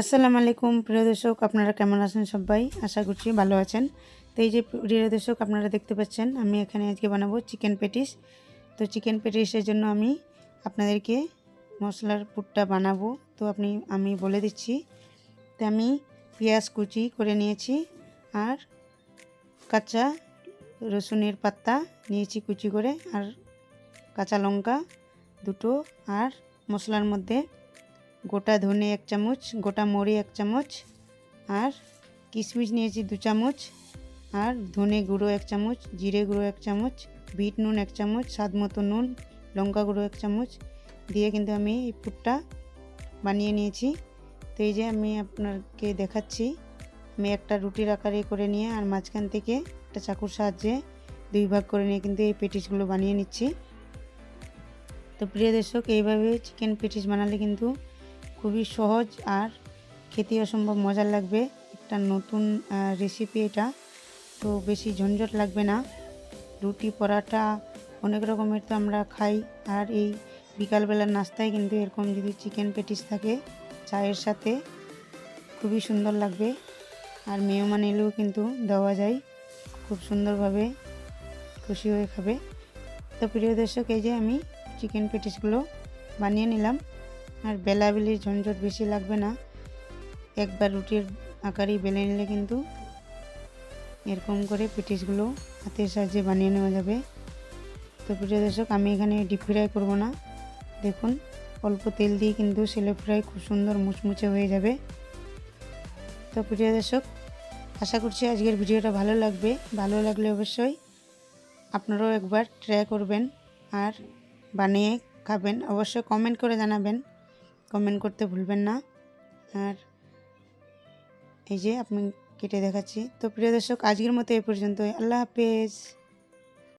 আসসালামু আলাইকুম, প্রিয় দর্শক, আপনারা কেমন আছেন সবাই? আশা করছি ভালো আছেন। তো এই যে প্রিয় দর্শক, আপনারা দেখতে পাচ্ছেন, আমি এখানে আজকে বানাবো চিকেন পেটিস। তো চিকেন পেটিসের জন্য আমি আপনাদেরকে মশলার পুরটা বানাবো। তো আপনি, আমি বলে দিচ্ছি, তো আমি পেঁয়াজ কুচি করে নিয়েছি, আর কাঁচা রসুনের পাতা নিয়েছি কুচি করে, আর কাঁচা লঙ্কা দুটো, আর মশলার মধ্যে গোটা ধনে এক চামচ, গোটা মরি এক চামচ, আর কিশমিশ নিয়েছি দু চামচ, আর ধনে গুঁড়ো এক চামচ, জিরে গুঁড়ো এক চামচ, বিট নুন এক চামচ, স্বাদ মতো নুন, লঙ্কা গুঁড়ো এক চামচ, দিয়ে কিন্তু আমি এই পুরটা বানিয়ে নিয়েছি। তো এই যে আমি আপনাকে দেখাচ্ছি, আমি একটা রুটির আকারে করে নিয়ে আর মাঝখান থেকে একটা চাকুর সাহায্যে দুই ভাগ করে নিয়ে কিন্তু এই পেটিসগুলো বানিয়ে নিচ্ছি। তো প্রিয় দর্শক, এইভাবে চিকেন পেটিস বানালে কিন্তু খুবই সহজ আর খেতে অসম্ভব মজার লাগবে। একটা নতুন রেসিপি এটা। তো বেশি ঝঞ্ঝট লাগবে না। রুটি, পরাটা অনেক রকমের তো আমরা খাই। আর এই বিকালবেলার নাস্তায় কিন্তু এরকম যদি চিকেন পেটিস থাকে, চায়ের সাথে, খুবই সুন্দর লাগবে। আর মেহমান এলেও কিন্তু দেওয়া যায়। খুব সুন্দরভাবে খুশি হয়ে খাবে। তো প্রিয় দর্শক, এই যে আমি চিকেন পেটিসগুলো বানিয়ে নিলাম। আর বেলাবেলির ঝঞ্ঝট বেশি লাগবে না। একবার রুটির আকারেই বেলে নিলে কিন্তু এরকম করে পেটিসগুলো হাতের সাহায্যে বানিয়ে নেওয়া যাবে। তো প্রিয় দর্শক, আমি এখানে ডিপ ফ্রাই করব না। দেখুন, অল্প তেল দিয়ে কিন্তু সেলে ফ্রাই খুব সুন্দর মুচমুচে হয়ে যাবে। তো প্রিয় দর্শক, আশা করছি আজকের ভিডিওটা ভালো লাগবে। ভালো লাগলে অবশ্যই আপনারাও একবার ট্রাই করবেন আর বানিয়ে খাবেন। অবশ্যই কমেন্ট করে জানাবেন। কমেন্ট করতে ভুলবেন না। আর এই যে, আপনি কেটে দেখাচ্ছি। তো প্রিয় দর্শক, আজকের মতো এ পর্যন্তই। আল্লাহ হাফেজ।